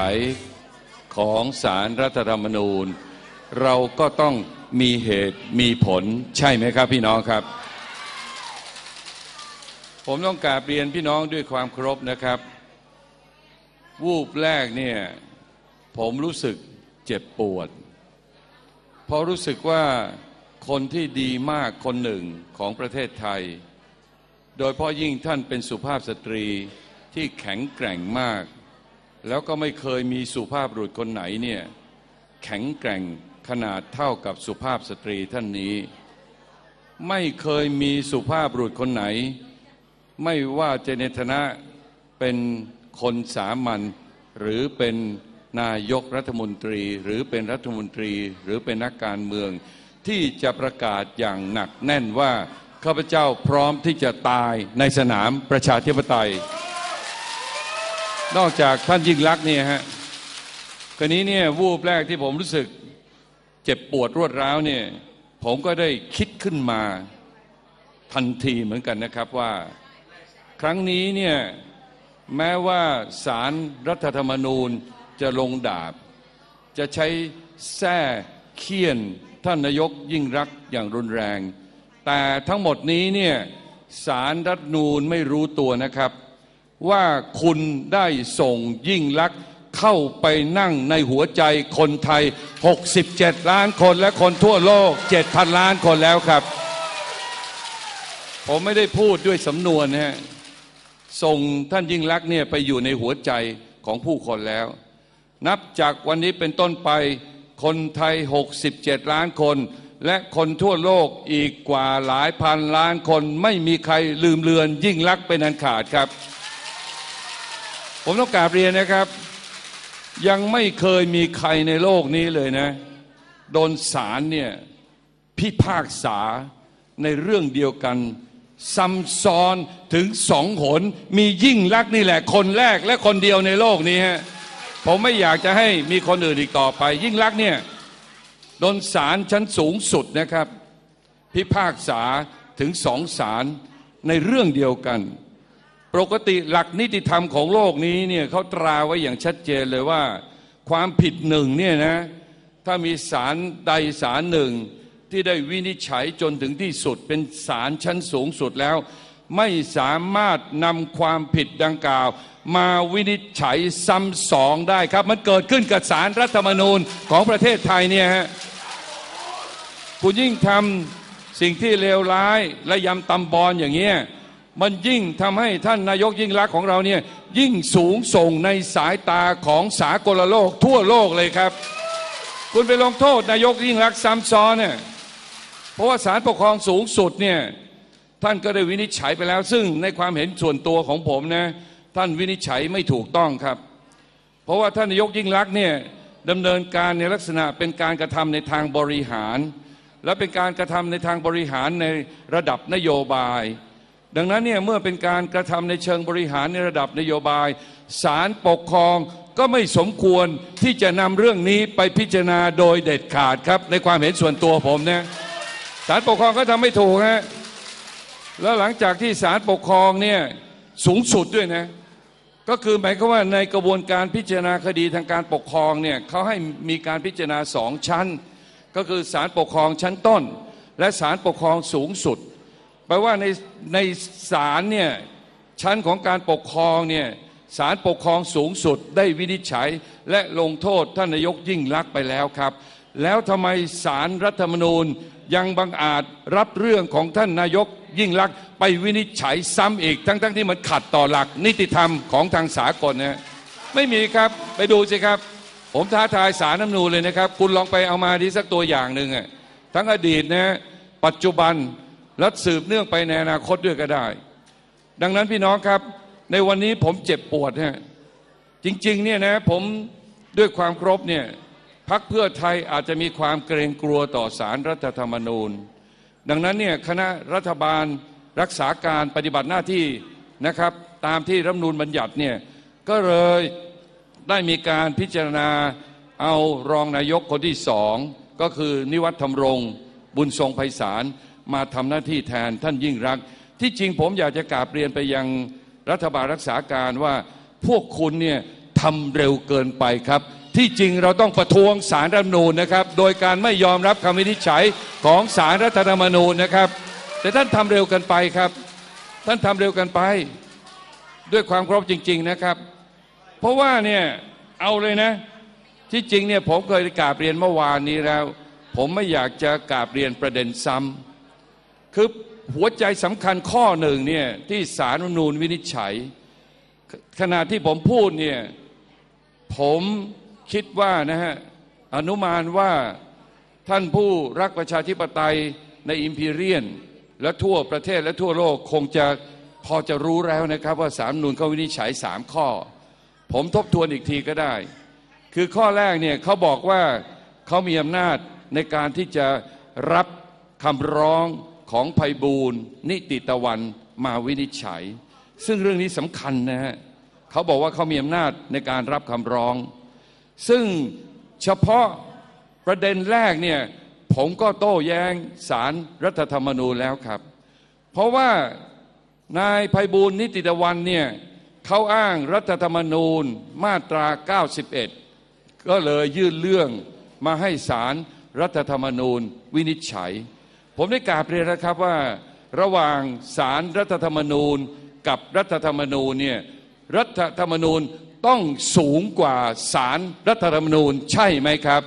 ฉัยของสารรัฐธรรมนูญ เราก็ต้องมีเหตุมีผลใช่ไหมครับพี่น้องครับ ผมต้องกราบเรียนพี่น้องด้วยความเคารพนะครับ วูบแรกเนี่ยผมรู้สึกเจ็บปวด เพราะรู้สึกว่าคนที่ดีมากคนหนึ่งของประเทศไทย โดยเพราะยิ่งท่านเป็นสุภาพสตรีที่แข็งแกร่งมาก แล้วก็ไม่เคยมีสุภาพบุรุษคนไหนเนี่ยแข็งแกร่งขนาดเท่ากับสุภาพสตรีท่านนี้ ไม่เคยมีสุภาพบุรุษคนไหน ไม่ว่าจะในฐานะเป็นคนสามัญหรือเป็นนายกรัฐมนตรี หรือเป็นรัฐมนตรี หรือเป็นนักการเมือง ที่จะประกาศอย่างหนักแน่นว่าข้าพเจ้าพร้อมที่จะตายในสนามประชาธิปไตย นอกจากท่านยิ่งรักเนี่ยฮะกรณีเนี่ยวูบแรกที่ผมรู้สึกเจ็บปวดรวดร้าวเนี่ยผมก็ได้คิดขึ้นมาทันทีเหมือนกันนะครับว่า ครั้งนี้เนี่ยแม้ว่าสารรัฐธรรมนูญจะลงดาบ จะใช้แส้เคี่ยนท่านนายกยิ่งรักอย่างรุนแรง แต่ทั้งหมดนี้เนี่ยสารรัฐนูญไม่รู้ตัวนะครับ ว่าคุณได้ส่งยิ่งลักษณ์เข้าไปนั่งในหัวใจคนไทย 67 ล้านคนและคนทั่วโลก 7,000 ล้านคนแล้วครับ ผมไม่ได้พูดด้วยสำนวนนะฮะส่งท่านยิ่งลักษณ์เนี่ยไปอยู่ในหัวใจของผู้คนแล้ว นับจากวันนี้เป็นต้นไปคนไทย 67 ล้านคน และคนทั่วโลกอีกกว่าหลายพันล้านคนไม่มีใครลืมเลือนยิ่งลักษณ์เป็นอันขาดครับ ผมต้องกราบเรียนนะครับ ยังไม่เคยมีใครในโลกนี้เลยนะ โดนศาลเนี่ยพิพากษาในเรื่องเดียวกันซ้ำซ้อนถึงสองหนมียิ่งลักษณ์นี่แหละ คนแรกและคนเดียวในโลกนี้ฮะผมไม่อยากจะให้มีคนอื่นอีกต่อไป ยิ่งลักษณ์เนี่ยโดนศาลชั้นสูงสุดนะครับ พิพากษาถึงสองศาลในเรื่องเดียวกัน ปกติหลักนิติธรรมของโลกนี้เนี่ยเขาตราไว้อย่างชัดเจนเลยว่า ความผิดหนึ่งเนี่ยนะถ้ามีศาลใดศาลหนึ่งที่ได้วินิจฉัยจนถึงที่สุดเป็นศาลชั้นสูงสุดแล้ว ไม่สามารถนำความผิดดังกล่าว มาวินิจฉัยซ้ำสองได้ครับ มันเกิดขึ้นกับศาลรัฐธรรมนูญของประเทศไทยเนี่ยฮะคุณยิ่งทำสิ่งที่เลวร้ายและยำตำบอลอย่างเงี้ย มันยิ่งทำให้ท่านนายกยิ่งรักของเราเนี่ยยิ่งสูงส่งในสายตาของสากลโลกทั่วโลกเลยครับ คุณไปลงโทษนายกยิ่งรักซ้ำซ้อนเนี่ยเพราะว่าศาลปกครองสูงสุดเนี่ยท่านก็ได้วินิจฉัยไปแล้ว ซึ่งในความเห็นส่วนตัวของผมนะท่านวินิจฉัยไม่ถูกต้องครับ เพราะว่าท่านนายกยิ่งรักเนี่ยดำเนินการในลักษณะเป็นการกระทำในทางบริหาร และเป็นการกระทำในทางบริหารในระดับนโยบาย ดังนั้นเนี่ยเมื่อเป็นการกระทำในเชิงบริหารในระดับนโยบายศาลปกครองก็ไม่สมควรที่จะนำเรื่องนี้ไปพิจารณาโดยเด็ดขาดครับ ในความเห็นส่วนตัวผมเนี่ยศาลปกครองก็ทำไม่ถูกฮะแล้วหลังจากที่ศาลปกครองเนี่ยสูงสุดด้วยนะก็คือหมายความว่าในกระบวนการพิจารณาคดีทางการปกครองเนี่ยเขาให้มีการพิจารณาสองชั้น ก็คือศาลปกครองชั้นต้น และศาลปกครองสูงสุด แปลว่าในในศาลเนี่ยชั้นของการปกครองเนี่ยศาลปกครองสูงสุดได้วินิจฉัยและลงโทษท่านนายกยิ่งลักษณ์ไปแล้วครับ แล้วทำไมศาลรัฐธรรมนูญยังบังอาจรับเรื่องของท่านนายกยิ่งลักษณ์ไปวินิจฉัยซ้ำอีก ทั้งๆทที่มันขัดต่อหลักนิติธรรมของทางสากลนะไม่มีครับไปดูสิครับ ผมท้าทายสารน้ำนูเลยนะครับ คุณลองไปเอามาดีสักตัวอย่างหนึ่งอะทั้งอดีตนะปัจจุบัน และสืบเนื่องไปในอนาคตด้วยก็ได้ ดังนั้นพี่น้องครับ ในวันนี้ผมเจ็บปวดฮะจริงๆเนี่ยนะผมด้วยความครบเนี่ยพักเพื่อไทยอาจจะมีความเกรงกลัวต่อสารรัฐธรรมนูญ ดังนั้นเนี่ยคณะรัฐบาลรักษาการปฏิบัติหน้าที่นะครับตามที่รัฐมนูญบัญญัติเนี่ยก็เลยได้มีการพิจารณาเอารองนายกคนที่สองก็คือนิวัฒน์ธรรมรงค์บุญทรงไพศาล มาทำหน้าที่แทนท่านยิ่งรัก ที่จริงผมอยากจะกราบเรียนไปยังรัฐบาลรักษาการว่าพวกคุณเนี่ยทำเร็วเกินไปครับ ที่จริงเราต้องประท้วงสารรัฐมนูญนะครับ โดยการไม่ยอมรับคำวินิจฉัยของสารรัฐธรรมนูญนะครับ แต่ท่านทำเร็วเกินไปครับ ท่านทำเร็วเกินไป ด้วยความเคารพจริง ๆนะครับ เพราะว่าเนี่ยเอาเลยนะ ที่จริงเนี่ยผมเคยกราบเรียนเมื่อวานนี้แล้ว ผมไม่อยากจะกราบเรียนประเด็นซ้ำ คือหัวใจสำคัญข้อหนึ่งเนี่ยที่สารรัฐมนูญวินิจฉัย ขณะที่ผมพูดเนี่ยผมคิดว่านะฮะอนุมานว่าท่านผู้รักประชาธิปไตยในอิมพีเรียน และทั่วประเทศและทั่วโลกคงจะพอจะรู้แล้วนะครับว่าสารรัฐมนูญเขาวินิจฉัยสามข้อ ผมทบทวนอีกทีก็ได้ คือข้อแรกเนี่ยเขาบอกว่าเขามีอำนาจในการที่จะรับคำร้อง ของภัยบูลย์นิติตะวันมาวินิจฉัย ซึ่งเรื่องนี้สำคัญนะฮะเขาบอกว่าเขามีอำนาจในการรับคำร้อง ซึ่งเฉพาะประเด็นแรกเนี่ยผมก็โต้แย้งสารรัฐธรรมนูญแล้วครับ เพราะว่านายภัยบูลย์นิติตะวันเนี่ยเขาอ้างรัฐธรรมนูญมาตรา 91 ก็เลยยื่นเรื่องมาให้สารรัฐธรรมนูญวินิจฉัย ผมได้กราบเรียนนะครับว่าระหว่างสารรัฐธรรมนูญกับรัฐธรรมนูญเนี่ยรัฐธรรมนูญต้องสูงกว่าสารรัฐธรรมนูญใช่ไหมครับ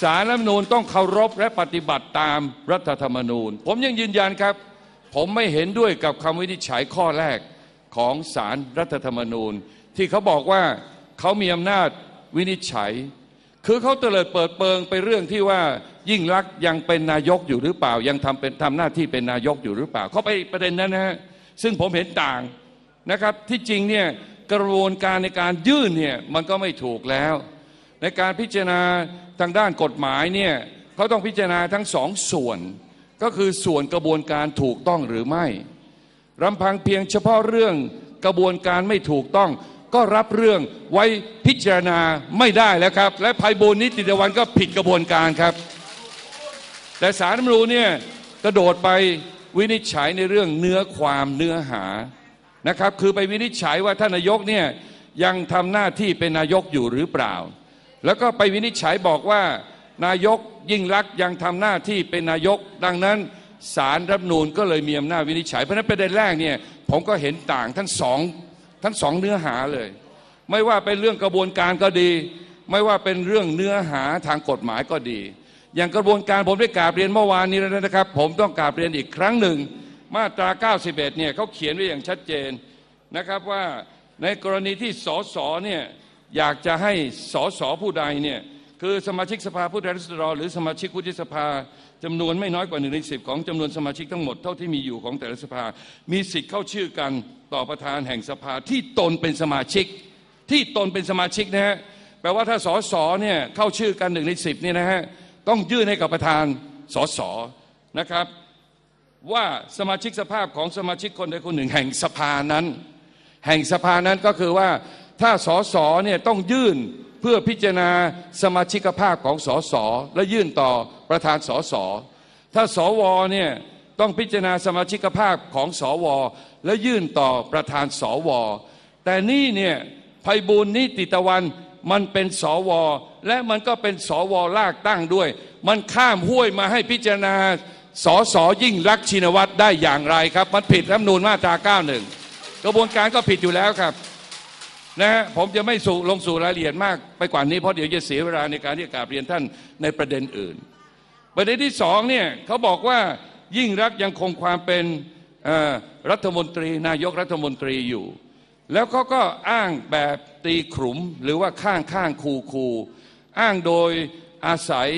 สารรัฐธรรมนูญต้องเคารพและปฏิบัติตามรัฐธรรมนูญ ผมยังยืนยันครับ ผมไม่เห็นด้วยกับคำวินิจฉัยข้อแรกของสารรัฐธรรมนูญ ที่เขาบอกว่าเขามีอำนาจวินิจฉัย คือเขาเตลิดเปิดเปิงไปเรื่องที่ว่ายิ่งรักยังเป็นนายกอยู่หรือเปล่า ยังทำเป็นทำหน้าที่เป็นนายกอยู่หรือเปล่าเขาไปประเด็นนั้นนะฮะซึ่งผมเห็นต่างนะครับที่จริงเนี่ยกระบวนการในการยื่นเนี่ยมันก็ไม่ถูกแล้ว ในการพิจารณาทางด้านกฎหมายเนี่ยเขาต้องพิจารณาทั้งสองส่วน ก็คือส่วนกระบวนการถูกต้องหรือไม่รำพังเพียงเฉพาะเรื่องกระบวนการไม่ถูกต้อง ก็รับเรื่องไว้พิจารณาไม่ได้แล้วครับ และภัยบูลนิติตะวันก็ผิดกระบวนการครับ แต่สารรัฐธรรมนูญเนี่ยกระโดดไปวินิจฉัยในเรื่องเนื้อความเนื้อหานะครับ คือไปวินิจฉัยว่าท่านนายกเนี่ยยังทำหน้าที่เป็นนายกอยู่หรือเปล่า แล้วก็ไปวินิจฉัยบอกว่านายกยิ่งรักษณ์ยังทำหน้าที่เป็นนายก ดังนั้นสารรัฐมนูญก็เลยมีอำนาจวินิจฉัย เพราะฉะนั้นประเด็นแรกเนี่ยผมก็เห็นต่างทั้งสอง ทั้งสองเนื้อหาเลย ไม่ว่าเป็นเรื่องกระบวนการก็ดี ไม่ว่าเป็นเรื่องเนื้อหาทางกฎหมายก็ดี อย่างกระบวนการผมได้กราบเรียนเมื่อวานนี้แล้วนะครับ ผมต้องกราบเรียนอีกครั้งหนึ่ง มาตรา 91 เนี่ยเขาเขียนไว้อย่างชัดเจนนะครับว่าในกรณีที่สสเนี่ยอยากจะให้สสผู้ใดเนี่ยคือสมาชิกสภาผู้แทนราษฎรหรือสมาชิกวุฒิสภาจำนวนไม่น้อยกว่าหนึ่งในสิบของจำนวนสมาชิกทั้งหมดเท่าที่มีอยู่ของแต่ละสภา มีสิทธิ์เข้าชื่อกัน ต่อประธานแห่งสภาที่ตนเป็นสมาชิก ที่ตนเป็นสมาชิกนะฮะแปลว่าถ้าสสเนี่ยเข้าชื่อกันหนึ่งในสิบเนี่ยนะฮะต้องยื่นให้กับประธานสสนะครับ ว่าสมาชิกสภาพของสมาชิกคนใดคนหนึ่งแห่งสภานั้น แห่งสภานั้นก็คือว่าถ้าสสเนี่ยต้องยื่นเพื่อพิจารณาสมาชิกภาพของสสและยื่นต่อประธานสสถ้าสวเนี่ย ต้องพิจารณาสมาชิกภาพของสวและยื่นต่อประธานสวแต่นี่เนี่ยภัยบูลนิติตะวันมันเป็นสวและมันก็เป็นสวลากตั้งด้วย มันข้ามห้วยมาให้พิจารณาสสยิ่งรักษณ์ชินวัตรได้อย่างไรครับ มันผิดรัฐมนูญมาตรา91 กระบวนการก็ผิดอยู่แล้วครับนะฮะผมจะไม่สู่ลงสู่รายละเอียดมากไปกว่านี้เพราะเดี๋ยวจะเสียเวลาในการที่จะกราบเรียนท่านในประเด็นอื่น ประเด็นที่สองเนี่ยเขาบอกว่า ยิ่งรักยังคงความเป็นรัฐมนตรีนายกรัฐมนตรีอยู่ แล้วเขาก็อ้างแบบตีขลุมหรือว่าข้างข้างคูคูอ้างโดยอาศัย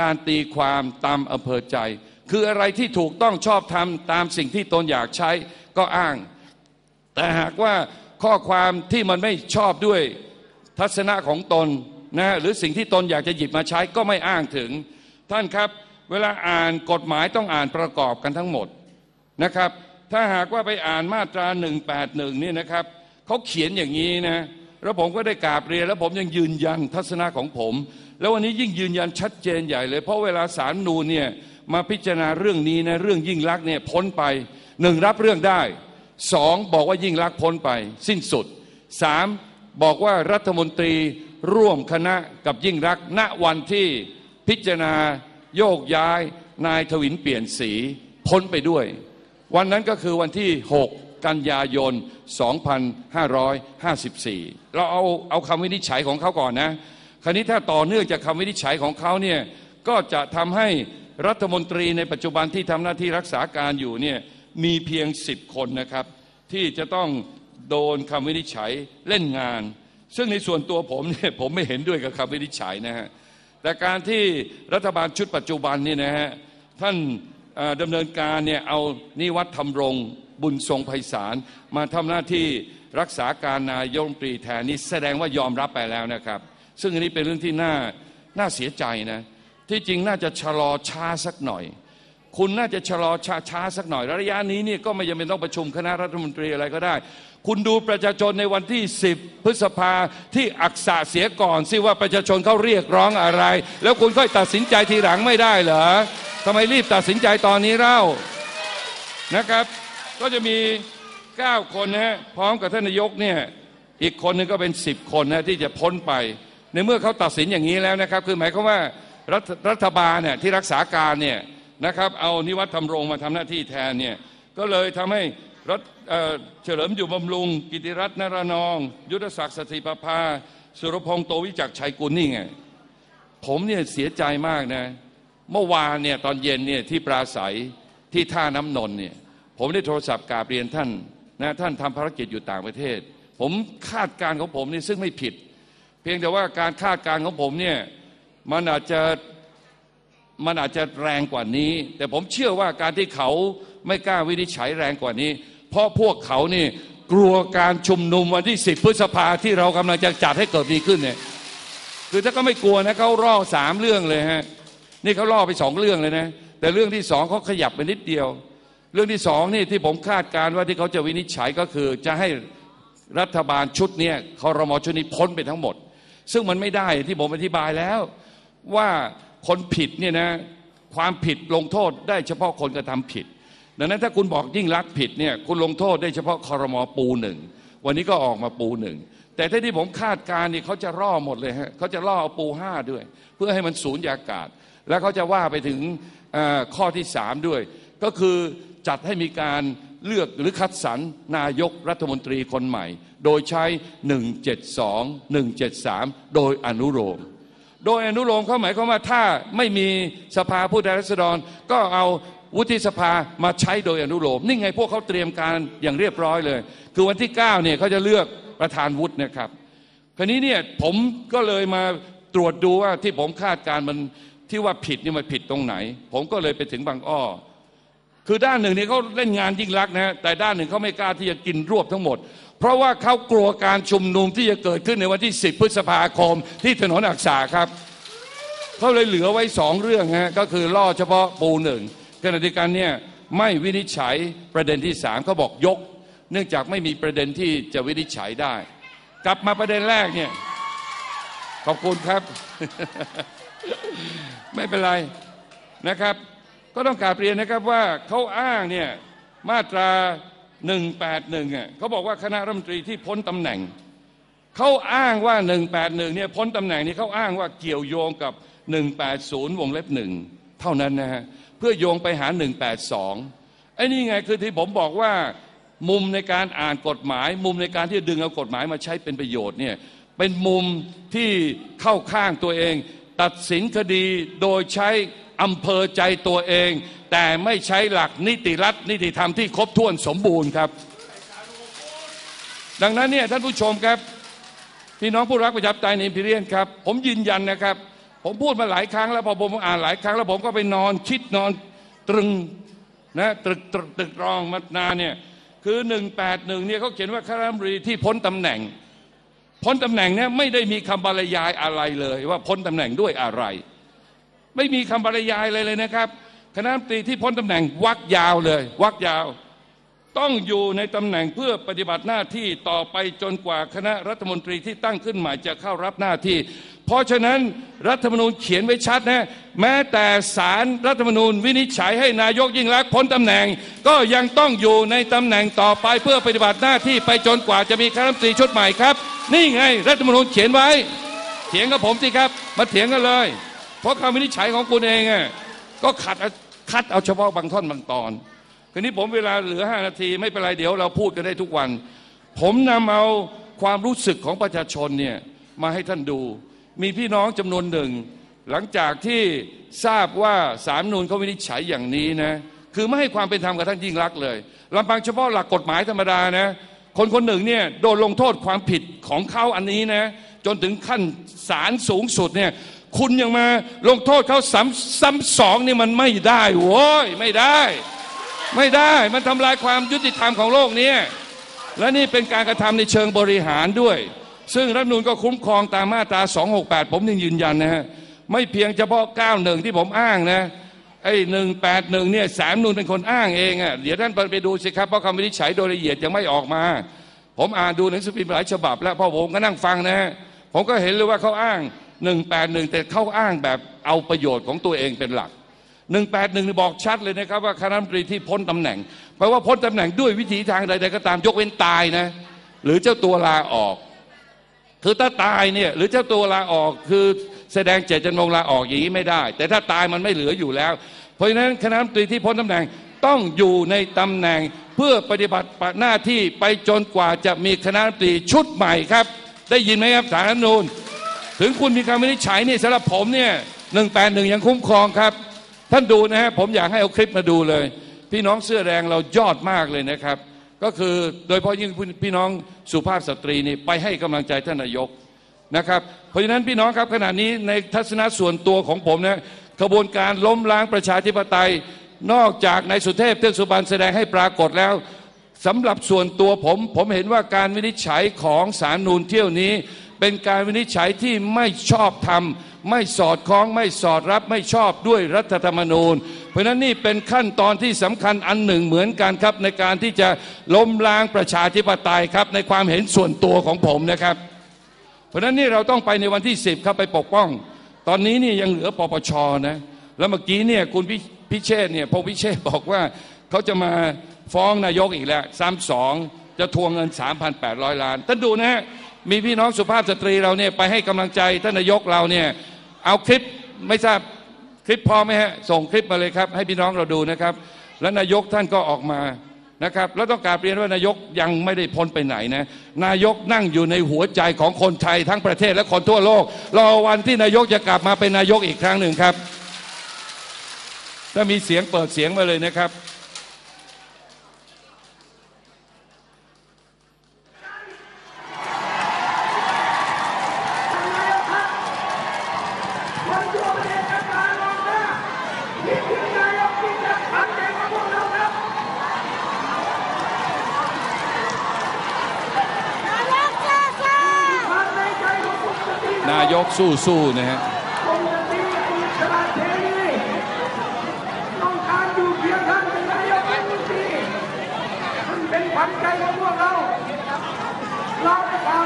การตีความตามอำเภอใจ คืออะไรที่ถูกต้องชอบทำตามสิ่งที่ตนอยากใช้ก็อ้าง แต่หากว่าข้อความที่มันไม่ชอบด้วยทัศนะของตนนะหรือสิ่งที่ตนอยากจะหยิบมาใช้ก็ไม่อ้างถึงท่านครับ เวลาอ่านกฎหมายต้องอ่านประกอบกันทั้งหมดนะครับ ถ้าหากว่าไปอ่านมาตรา 181นี่นะครับเขาเขียนอย่างนี้นะแล้วผมก็ได้กราบเรียนแล้วผมยังยืนยันทัศนะของผม แล้ววันนี้ยิ่งยืนยันชัดเจนใหญ่เลย เพราะเวลาสารนูนเนี่ยมาพิจารณาเรื่องนี้นะเรื่องยิ่งลักเนี่ยพ้นไปหนึ่งรับเรื่องได้สองบอกว่ายิ่งรักพ้นไป สิ้นสุดสามบอกว่ารัฐมนตรีร่วมคณะกับยิ่งรักณวันที่พิจารณา โยกย้ายนายทวินเปลี่ยนสีพ้นไปด้วย วันนั้นก็คือวันที่ 6 กันยายน 2554 เราเอาเอาคำวินิจฉัยของเขาก่อนนะ คราวนี้ถ้าต่อเนื่องจากคำวินิจฉัยของเขาเนี่ยก็จะทำให้รัฐมนตรีในปัจจุบันที่ทำหน้าที่รักษาการอยู่เนี่ยมีเพียง 10 คนนะครับ ที่จะต้องโดนคำวินิจฉัยเล่นงาน ซึ่งในส่วนตัวผมเนี่ยผมไม่เห็นด้วยกับคำวินิจฉัยนะฮะ แต่การที่รัฐบาลชุดปัจจุบันนี่นะฮะท่านดำเนินการเนี่ยเอานิวัฒน์ธรรมรงบุญทรงไพศาลมาทำหน้าที่รักษาการนายกรมนตรีแทนนี่แสดงว่ายอมรับไปแล้วนะครับ ซึ่งอันนี้เป็นเรื่องที่น่าน่าเสียใจนะที่จริงน่าจะชะลอช้าสักหน่อย คุณน่าจะชะลอช้าชาสักหน่อยระยะนี้เนี่ยก็ไม่จำเป็นต้องประชุมคณะรัฐมนตรีอะไรก็ได้ คุณดูประชาชนในวันที่ 10 พฤษภาที่อักษะเสียก่อนสิว่าประชาชนเขาเรียกร้องอะไร แล้วคุณค่อยตัดสินใจทีหลังไม่ได้เหรอทำไมรีบตัดสินใจตอนนี้เล่านะครับ ก็จะมี 9 คนนะฮะพร้อมกับท่านนายกเนี่ยอีกคนหนึงก็เป็น 10 คนนะที่จะพ้นไป ในเมื่อเขาตัดสินอย่างนี้แล้วนะครับ คือหมายความว่ารัฐรัฐบาลเนี่ยที่รักษาการเนี่ย นะครับ เอานิวัฒน์ธรรมรงมาทำหน้าที่แทนเนี่ยก็เลยทำให้รัฐเฉลิมอยู่บำรุง กิติรัตน์นรนอง ยุทธศักดิ์สถิประภาสุรพงษ์โตวิจักชัยกุลนี่ไงผมเนี่ยเสียใจมากนะ เมื่อวานเนี่ยตอนเย็นเนี่ยที่ปราศัยที่ท่าน้ำนนท์เนี่ยผมได้โทรศัพท์กราบเรียนท่านนะท่านทำภารกิจอยู่ต่างประเทศ ผมคาดการณ์ของผมนี่ซึ่งไม่ผิด เพียงแต่ว่าการคาดการณ์ของผมเนี่ยมันอาจจะ มันอาจจะแรงกว่านี้ แต่ผมเชื่อว่าการที่เขาไม่กล้าวินิจฉัยแรงกว่านี้ เพราะพวกเขานี่กลัวการชุมนุมวันที่ 10 พฤษภาที่เรากำลังจะจัดให้เกิดมีขึ้นเนี่ยคือถ้าก็ไม่กลัวนะเขาล่อสามเรื่องเลยฮะนี่เขาล่อไปสองเรื่องเลยนะแต่เรื่องที่สองเขาขยับไปนิดเดียว เรื่องที่สองนี่ที่ผมคาดการณ์ว่าที่เขาจะวินิจฉัยก็คือจะให้รัฐบาลชุดเนี้ยคอรมอชุดนี้พ้นไปทั้งหมด ซึ่งมันไม่ได้ที่ผมอธิบายแล้วว่า คนผิดเนี่ยนะความผิดลงโทษได้เฉพาะคนกระทำผิด ดังนั้นถ้าคุณบอกยิ่งรักษณ์ผิดเนี่ยคุณลงโทษได้เฉพาะคอรมอปูหนึ่งวันนี้ก็ออกมาปูหนึ่งแต่ถ้าที่ผมคาดการณ์นี่เขาจะล่อหมดเลยฮะเขาจะล่อเอาปูห้าด้วย เพื่อให้มันสูญยากาศ แล้วเขาจะว่าไปถึงข้อที่สามด้วย ก็คือจัดให้มีการเลือกหรือคัดสรรนายกรัฐมนตรีคนใหม่ โดยใช้ 172 173 โดยอนุโลม โดยอนุโลมเขาหมายความว่าถ้าไม่มีสภาผู้แทนราษฎร ก็เอาวุฒิสภามาใช้โดยอนุโลมนี่ไงพวกเขาเตรียมการอย่างเรียบร้อยเลย คือวันที่9เนี่ยเขาจะเลือกประธานวุฒินะครับ คราวนี้เนี่ยผมก็เลยมาตรวจดูว่าที่ผมคาดการณ์มันที่ว่าผิดนี่มันผิดตรงไหน ผมก็เลยไปถึงบางอ้อคือด้านหนึ่งเนี่ยเขาเล่นงานยิ่งรักนะแต่ด้านหนึ่งเขาไม่กล้าที่จะกินรวบทั้งหมด เพราะว่าเขากลัวการชุมนุมที่จะเกิดขึ้นในวันที่ 10 พฤษภาคม ที่ถนนอักษาครับเขาเลยเหลือไว้สองเรื่องฮะก็คือล่อเฉพาะปูหนึ่งขณะเดียวกันเนี่ยไม่วินิจฉัยประเด็นที่สามเขาบอกยก เนื่องจากไม่มีประเด็นที่จะวินิจฉัยได้ กลับมาประเด็นแรกเนี่ยขอบคุณครับ ไม่เป็นไรนะครับ ก็ต้องกราบเรียนนะครับว่าเขาอ้างเนี่ยมาตรา 181อะเขาบอกว่าคณะรัฐมนตรีที่พ้นตำแหน่งเขาอ้างว่า 181เนี่ยพ้นตำแหน่งนี้เขาอ้างว่าเกี่ยวโยงกับ 180 วงเล็บหนึ่งเท่านั้นนะฮะเพื่อโยงไปหา 182ไอ้นี่ไงคือที่ผมบอกว่ามุมในการอ่านกฎหมาย มุมในการที่จะดึงเอากฎหมายมาใช้เป็นประโยชน์เนี่ยเป็นมุมที่เข้าข้างตัวเอง ตัดสินคดีโดยใช้ อำเภอใจตัวเอง แต่ไม่ใช้หลักนิติรัฐนิติธรรมที่ครบถ้วนสมบูรณ์ครับ ดังนั้นเนี่ยท่านผู้ชมครับพี่น้องผู้รักประชาธิปไตยในพิเรียนครับ ผมยืนยันนะครับ ผมพูดมาหลายครั้งแล้วพอผมอ่านหลายครั้งแล้วผมก็ไปนอนคิดนอนตรึงนะตรึกตรึกตรึกรองมานานเนี่ยคือ 181เนี่ยเขาเขียนว่าข้าราชการที่พ้นตำแหน่ง พ้นตำแหน่งเนี่ยไม่ได้มีคำบรรยายอะไรเลยว่าพ้นตำแหน่งด้วยอะไร ไม่มีคำบรรยายเลยเลยนะครับ คณะรัฐมนตรีที่พ้นตำแหน่งวักยาวเลยวักยาว ต้องอยู่ในตำแหน่งเพื่อปฏิบัติหน้าที่ต่อไปจนกว่าคณะรัฐมนตรีที่ตั้งขึ้นใหม่จะเข้ารับหน้าที่ เพราะฉะนั้นรัฐธรรมนูญเขียนไว้ชัดนะแม้แต่ศาลรัฐธรรมนูญวินิจฉัยให้นายกยิ่งรักษณ์พ้นตำแหน่ง ก็ยังต้องอยู่ในตำแหน่งต่อไปเพื่อปฏิบัติหน้าที่ไปจนกว่าจะมีคณะรัฐมนตรีชุดใหม่ครับ นี่ไงรัฐธรรมนูญเขียนไว้ เถียงกับผมสิครับ มาเถียงกันเลย เพราะคำวินิจฉัยของคุณเองอะก็ขัดคัดเอาเฉพาะบางท่อนบางตอนคืนนี้ผมเวลาเหลือ5นาทีไม่เป็นไรเดี๋ยวเราพูดกันได้ทุกวัน ผมนำเอาความรู้สึกของประชาชนเนี่ยมาให้ท่านดู มีพี่น้องจำนวนหนึ่ง หลังจากที่ทราบว่าสารนูนเขาวินิจฉัยอย่างนี้นะคือไม่ให้ความเป็นธรรมกับท่านยิ่งรักเลยลำพังเฉพาะหลักกฎหมายธรรมดานะคนคนหนึ่งเนี่ยโดนลงโทษความผิดของเขาอันนี้นะจนถึงขั้นศาลสูงสุดเนี่ย คุณยังมาลงโทษเขาซ้ำซ้ำสองนี่มันไม่ได้โว้ยไม่ได้ ไม่ได้มันทำลายความยุติธรรมของโลกนี้และนี่เป็นการกระทำในเชิงบริหารด้วย ซึ่งรัฐมนูลก็คุ้มครองตามมาตรา 268 ผมยังยืนยันนะฮะไม่เพียงเฉพาะ 91 ที่ผมอ้างนะไอ้181เนี่ยสามนูนเป็นคนอ้างเองอะเดี๋ยวท่านไปดูสิครับเพราะคำวินิจฉัยโดยละเอียดยังไม่ออกมา ผมอ่านดูหนังสือพิมพ์หลายฉบับ แล้วพอผมก็นั่งฟังนะฮะผมก็เห็นเลยว่าเขาอ้าง 181 แต่เข้าอ้างแบบเอาประโยชน์ของตัวเองเป็นหลัก 181บอกชัดเลยนะครับว่าคณะรัฐมนตรีที่พ้นตำแหน่งแปลว่าพ้นตำแหน่งด้วยวิธีทางใดๆก็ตามยกเว้นตายนะหรือเจ้าตัวลาออก คือถ้าตายเนี่ยหรือเจ้าตัวลาออกคือแสดงเจตจำนงลาออกอย่างนี้ไม่ได้ แต่ถ้าตายมันไม่เหลืออยู่แล้ว เพราะฉะนั้นคณะรัฐมนตรีที่พ้นตำแหน่งต้องอยู่ในตำแหน่งเพื่อปฏิบัติหน้าที่ไปจนกว่าจะมีคณะรัฐมนตรีชุดใหม่ครับ ได้ยินไหมครับสารรัฐมนูญ ถึงคุณมีคำวินิจฉัยนี่สำหรับผมเนี่ยหนึ่งแปดหนึ่งยังคุ้มครองครับ ท่านดูนะฮะผมอยากให้เอาคลิปมาดูเลย พี่น้องเสื้อแดงเรายอดมากเลยนะครับ ก็คือโดยเฉพาะยิ่งพี่น้องสุภาพสตรีนี่ไปให้กำลังใจท่านนายกนะครับ เพราะฉะนั้นพี่น้องครับขณะนี้ในทัศนะส่วนตัวของผมนะขบวนการล้มล้างประชาธิปไตย นอกจากนายสุเทพเทือกสุบรรณแสดงให้ปรากฏแล้วสำหรับส่วนตัวผม ผมเห็นว่าการวินิจฉัยของสารนูนเที่ยวนี้ เป็นการวินิจฉัยที่ไม่ชอบธรรม ไม่สอดคล้องไม่สอดรับไม่ชอบด้วยรัฐธรรมนูญ เพราะนั้นนี่เป็นขั้นตอนที่สำคัญอันหนึ่งเหมือนกันครับในการที่จะล้มล้างประชาธิปไตยครับในความเห็นส่วนตัวของผมนะครับ เพราะนั้นนี่เราต้องไปในวันที่ 10ครับไปปกป้อง ตอนนี้นี่ยังเหลือปปชนะแล้วเมื่อกี้เนี่ยคุณพิพิเชษเนี่ยพงพิเชษบอกว่าเขาจะมาฟ้องนายกอีกแล้วซ้ำสองจะทวงเงิน 3,800 ล้าน ท่านดูนะฮะ มีพี่น้องสุภาพสตรีเราเนี่ยไปให้กำลังใจท่านนายกเราเนี่ยเอาคลิปไม่ทราบคลิปพอไหมฮะส่งคลิปมาเลยครับ ให้พี่น้องเราดูนะครับ แล้วนายกท่านก็ออกมานะครับแล้วต้องการเรียนว่านายกยังไม่ได้พ้นไปไหนนะนายกนั่งอยู่ในหัวใจของคนไทยทั้งประเทศและคนทั่วโลก รอวันที่นายกจะกลับมาเป็นนายกอีกครั้งหนึ่งครับ ถ้ามีเสียงเปิดเสียงมาเลยนะครับ สู้ๆนะฮะผมจะดีอิสระเสรีต้องการอยู่เพียงท่านเป็นนายกรัฐมนตรีมันเป็นขวัญใจของพวกเรา เราได้า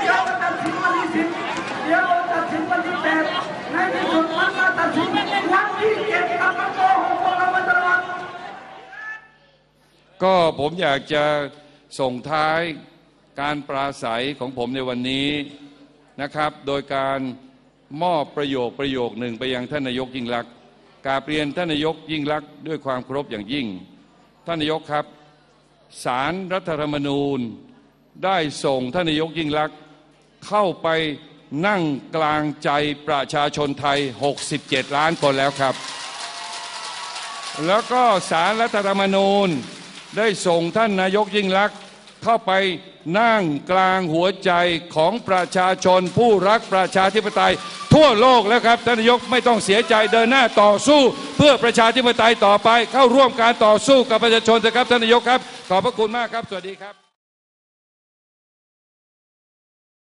เดี๋ยวตัดสินวันที่สิบเดี๋ยวตัดสินวันที่แปดในที่สุดมันมาตัดสินวันที่เจ็ดกับมันโกหกพวกเรามาตลอดก็ผมอยากจะ ส่งท้ายการปราศัยของผมในวันนี้นะครับ โดยการมอบประโยคประโยคหนึ่งไปยังท่านนายกยิ่งลักษณ์กาบเรียนท่านนายกยิ่งลักษณ์ด้วยความเคารพอย่างยิ่ง ท่านนายกครับสารรัฐธรรมนูญได้ส่งท่านนายกยิ่งลักษณ์เข้าไปนั่งกลางใจประชาชนไทย 67 ล้านคนแล้วครับ แล้วก็สารรัฐธรรมนูญ ได้ส่งท่านนายกยิ่งลักษณ์เข้าไปนั่งกลางหัวใจของประชาชนผู้รักประชาธิปไตย ทั่วโลกแล้วครับท่านนายกไม่ต้องเสียใจเดินหน้าต่อสู้ เพื่อประชาธิปไตยต่อไปเข้าร่วมการต่อสู้กับประชาชนนะครับท่านนายกครับ ขอบพระคุณมากครับ สวัสดีครับ